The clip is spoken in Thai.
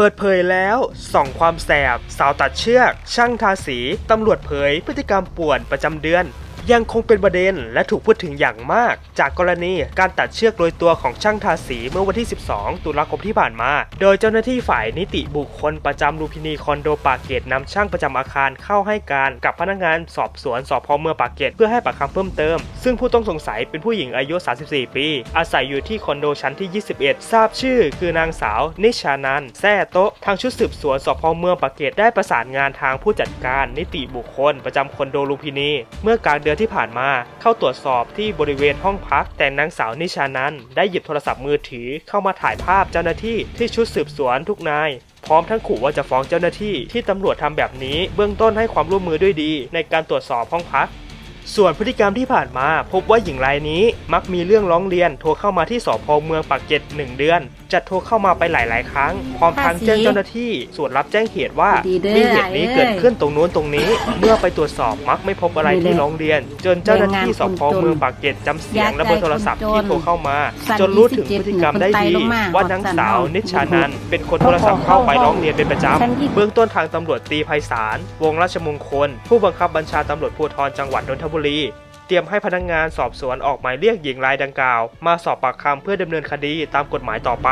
เปิดเผยแล้วส่องความแสบ สาวตัดเชือก ช่างทาสี ตำรวจเผยพฤติกรรมป่วนประจำเดือน ยังคงเป็นประเด็นและถูกพูดถึงอย่างมาก จากกรณีการตัดเชือกโรยตัวของช่างทาสีเมื่อวันที่ 12 ตุลาคมที่ผ่านมา โดยเจ้าหน้าที่ฝ่ายนิติบุคคลประจำลูพินีคอนโดปากเกร็ดนำช่างประจำอาคารเข้าให้การกับพนักงานสอบสวนสพเมืองปากเกร็ดเพื่อให้ปากคำเพิ่มเติม ซึ่งผู้ต้องสงสัยเป็นผู้หญิงอายุ 34 ปี อาศัยอยู่ที่คอนโดชั้นที่ 21 ทราบชื่อ คือนางสาว นิชานันแซ่โตะทางชุดสืบสวนสพเมืองปากเกร็ดได้ประสานงานทางผู้จัดการนิติบุคคล ประจำคอนโดลูพินี เมื่อกลางดือนที่ผ่านมาเข้าตรวจสอบที่บริเวณห้องพัก แต่นางสาวนิชานั้น ได้หยิบโทรศัพท์มือถือเข้ามาถ่ายภาพเจ้าหน้าที่ที่ชุดสืบสวนทุกนายพร้อมทั้งขู่ว่าจะฟ้องเจ้าหน้าที่ที่ตำรวจทำแบบนี้เบื้องต้นให้ความร่วมมือด้วยดี ในการตรวจสอบห้องพัก ส่วนพฤติกรรมที่ผ่านมา พบว่าหญิงรายนี้มักมีเรื่องร้องเรียนโทรเข้ามาที่สพเมืองปากเกร็ดหนึ่งเดือน จะโทรเข้ามาไปหลาย ๆ ครั้ง พร้อมทั้งแจ้งเจ้าหน้าที่ ส่วนรับแจ้งเหตุว่ามีเหตุนี้เกิดขึ้นตรงนู้นตรงนี้ เมื่อไปตรวจสอบมักไม่พบอะไรที่ร้องเรียน จนเจ้าหน้าที่สพเมืองปากเกร็ดจำเสียงและเบอร์โทรศัพท์ที่โทรเข้ามา จนรู้ถึงพฤติกรรมได้ดีว่านางสาวนิชานันเป็นคนโทรศัพท์เข้าไปร้องเรียนเป็นประจำเบื้องต้นทางตำรวจตีไพศาลวงราชมงคล ผู้บังคับบัญชาตำรวจภูธรจังหวัดนนทบุรีเตรียมให้พนักงานสอบสวนออกหมายเรียกหญิงรายดังกล่าว มาสอบปากคำเพื่อดำเนินคดีตามกฎหมายต่อไป